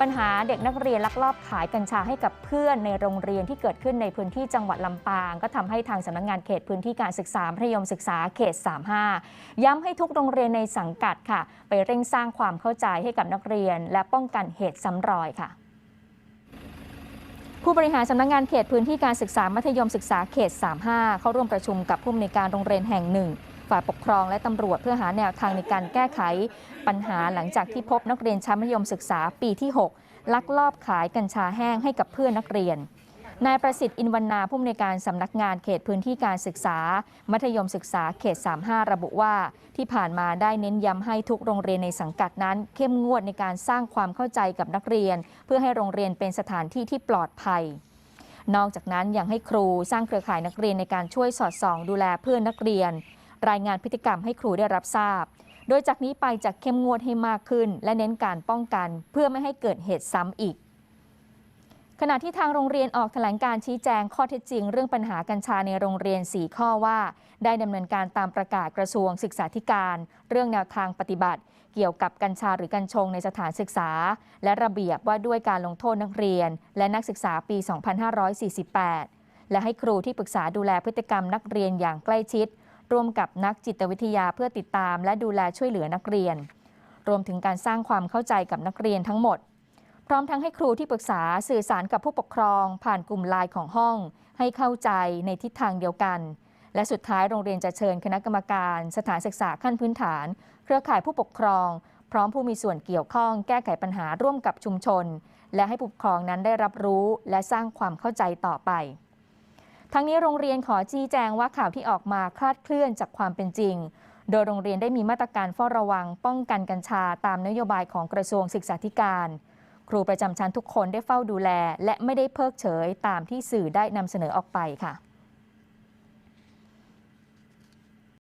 ปัญหาเด็กนักเรียนลักลอบขายกัญชาให้กับเพื่อนในโรงเรียนที่เกิดขึ้นในพื้นที่จังหวัดลำปาง ก็ทำให้ทางสำนักงานเขตพื้นที่การศึกษามัธยมศึกษาเขต 35 ย้ำให้ทุกโรงเรียนในสังกัดค่ะ ไปเร่งสร้างความเข้าใจให้กับนักเรียน และป้องกันเหตุซ้ำรอยค่ะผู้บริหารสำนักงานเขตพื้นที่การศึกษามัธยมศึกษาเขต 35 เข้าร่วมประชุมกับผู้อำนวยการโรงเรียนแห่งหนึ่ง ฝ่ายปกครองและตำรวจเพื่อหาแนวทางในการแก้ไข ปัญหาหลังจากที่พบนักเรียนชั้นมัธยมศึกษาปีที่ 6 ลักลอบขายกัญชาแห้งให้กับเพื่อนนักเรียนนายประสิทธิ์อินวรรณาผู้อำนวยการสำนักงานเขตพื้นที่การศึกษา มัธยมศึกษาเขต 35 ระบุว่า ที่ผ่านมาได้เน้นย้ำให้ทุกโรงเรียนในสังกัดนั้น เข้มงวดในการสร้างความเข้าใจกับนักเรียน เพื่อให้โรงเรียนเป็นสถานที่ที่ปลอดภัย นอกจากนั้นยังให้ครูสร้างเครือข่ายนักเรียนในการช่วยสอดส่อง ดูแลเพื่อนนักเรียน รายงานพฤติกรรมให้ครูได้รับทราบ โดยจากนี้ไปจะเข้มงวดให้มากขึ้น และเน้นการป้องกันเพื่อไม่ให้เกิดเหตุซ้ำอีก ขณะที่ทางโรงเรียนออกแถลงการชี้แจงข้อเท็จจริง เรื่องปัญหากัญชาในโรงเรียน 4 ข้อว่า ได้ดำเนินการตามประกาศกระทรวงศึกษาธิการ เรื่องแนวทางปฏิบัติเกี่ยวกับกัญชาหรือกัญชงในสถานศึกษา และระเบียบว่าด้วยการลงโทษนักเรียน และนักศึกษาปี 2548 และให้ครูที่ปรึกษาดูแลพฤติกรรมนักเรียนอย่างใกล้ชิด ร่วมกับนักจิตวิทยาเพื่อติดตาม และดูแลช่วยเหลือนักเรียน รวมถึงการสร้างความเข้าใจกับนักเรียนทั้งหมด พร้อมทั้งให้ครูที่ปรึกษาสื่อสารกับผู้ปกครอง ผ่านกลุ่มไลน์ของห้อง ให้เข้าใจในทิศทางเดียวกัน และสุดท้ายโรงเรียนจะเชิญคณะกรรมการ สถานศึกษาขั้นพื้นฐาน เครือข่ายผู้ปกครอง พร้อมผู้มีส่วนเกี่ยวข้อง แก้ไขปัญหาร่วมกับชุมชน และให้ผู้ปกครองนั้นได้รับรู้ และสร้างความเข้าใจต่อไป ทั้งนี้โรงเรียนขอชี้แจงว่าข่าวที่ออกมาคลาดเคลื่อนจากความเป็นจริง โดยโรงเรียนได้มีมาตรการเฝ้าระวัง ป้องกันกัญชาตามนโยบายของกระทรวงศึกษาธิการ ครูประจำชั้นทุกคนได้เฝ้าดูแล และไม่ได้เพิกเฉยตามที่สื่อได้นำเสนอออกไปค่ะ